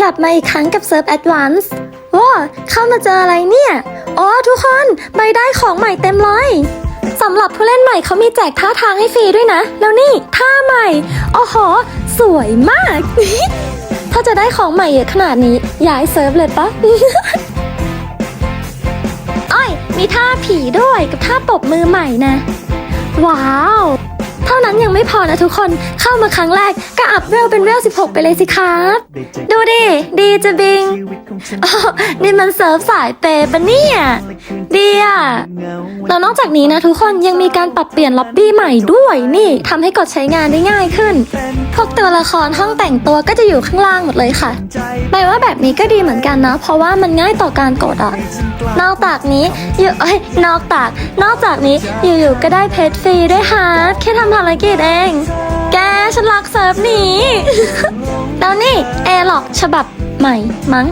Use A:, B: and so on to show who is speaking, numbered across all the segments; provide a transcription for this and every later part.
A: กลับมาอีกครั้งกับเซิร์ฟแอดวานซ์ว้าเข้ามาเจออะไรเนี่ย อ๋อทุกคนใบได้ของใหม่เต็มเลยสำหรับผู้เล่นใหม่เขามีแจกท่าทางให้ฟรีด้วยนะ แล้วนี่ท่าใหม่อ้โหสวยมาก ถ้าจะได้ของใหม่เยอะขนาดนี้ย้ายเซิร์ฟเลยปะอ้อยมีท่าผีด้วยกับท่าปบมือใหม่นะ ว้าว นั้นยังไม่พอนะทุกคนเข้ามาครั้งแรกก็อัพเวลเป็นเวล 16 ไปเลยสิครับ ดูดิ ดีจะบิงอ๋อนี่มันเซิร์ฟสายเปย์ปะเนี่ยดีอะแล้วนอกจากนี้นะทุกคนยังมีการปรับเปลี่ยนล็อบบี้ใหม่ด้วยนี่ทำให้กดใช้งานได้ง่ายขึ้น พวกตัวละครห้องแต่งตัวก็จะอยู่ข้างล่างหมดเลยค่ะแปลว่าแบบนี้ก็ดีเหมือนกันนะ เพราะว่ามันง่ายต่อการกดอะ นอกจากนี้อยู่เอ้ยนอกจาก นอกจากนี้อยู่ๆก็ได้เพชรฟรีด้วยฮะแค่ทำภารกิจเอง แกฉันรักเซิร์ฟนี้ แล้วนี่แอร์ล็อกฉบับใหม่มั้ง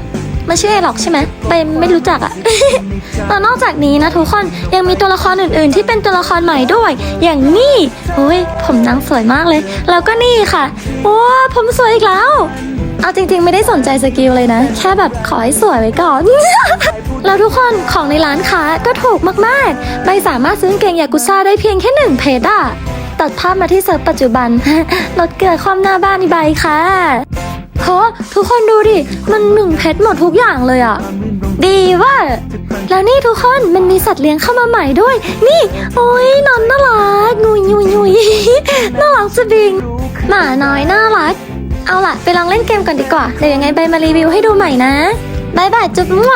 A: มันชื่อแอร์ล็อกใช่ไหมไปไม่รู้จักอะแล้วนอกจากนี้นะทุกคนยังมีตัวละครอื่น ๆ ที่เป็นตัวละครใหม่ด้วย อย่างนี่โอ้ยผมนางสวยมากเลย แล้วก็นี่ค่ะว้าผมสวยอีกแล้วเอาจริงๆ ไม่ได้สนใจสกิลเลยนะ แค่แบบขอให้สวยไว้ก่อน แล้วทุกคนของในร้านค้าก็ถูกมากๆ ไม่สามารถซื้อกางเกงยากุซ่าได้เพียงแค่หนึ่งเพจอะตัดภาพมาที่เซิร์ฟปัจจุบันลดเกลือความหน้าบ้านอีกใบค่ะ โหทุกคนดูดิ มันหนึ่งเพชรหมดทุกอย่างเลยอะดีว่า แล้วนี่ทุกคนมันมีสัตว์เลี้ยงเข้ามาใหม่ด้วย นี่ โอ้ยนอนน่ารักงุยงุยงุยน่ารักจะบิง หมาน้อยน่ารัก เอาล่ะ ไปลองเล่นเกมก่อนดีกว่า เดี๋ยวยังไงใบมารีวิวให้ดูใหม่นะบายบายจุ๊บมั่ว